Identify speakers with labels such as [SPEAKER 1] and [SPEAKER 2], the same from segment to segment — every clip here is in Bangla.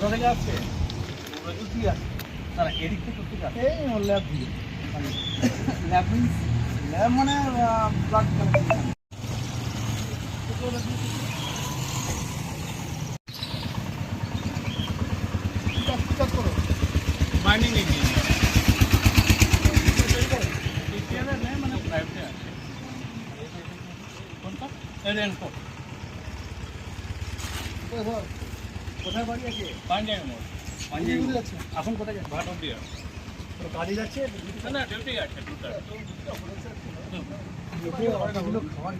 [SPEAKER 1] কোথা থেকে আসছে?
[SPEAKER 2] ঠিক আছে।
[SPEAKER 1] তারা এদিক থেকে থেকে আসছে
[SPEAKER 2] এই ল্যাব থেকে
[SPEAKER 1] ল্যাব মিন্স
[SPEAKER 2] ল্যাব মানে ব্লাড
[SPEAKER 1] মাইনিং ইঞ্জিনিয়ার মানে প্রাইভেটে আছে। কোনটা?
[SPEAKER 2] কোথায় বাড়ি আছে?
[SPEAKER 1] পাঞ্জাবি মোড়।
[SPEAKER 2] পাঞ্জাবি যাচ্ছে? এখন কোথায় যাচ্ছে?
[SPEAKER 1] ভাট
[SPEAKER 2] তো কাজে যাচ্ছে?
[SPEAKER 1] না না ডিউটি আছে
[SPEAKER 2] দুটো খাবার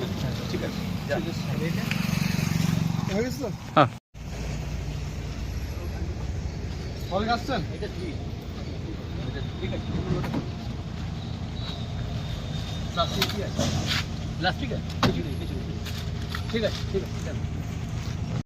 [SPEAKER 1] পেরেছি ঠিক আছে।
[SPEAKER 2] হয়ে গেছে তো?
[SPEAKER 3] হ্যাঁ।
[SPEAKER 2] কবে আসছেন
[SPEAKER 1] এটা ঠিক ঠিক আছে। প্লাস্টিক কি আছে। প্লাস্টিক আছে? ঠিক আছে ঠিক আছে।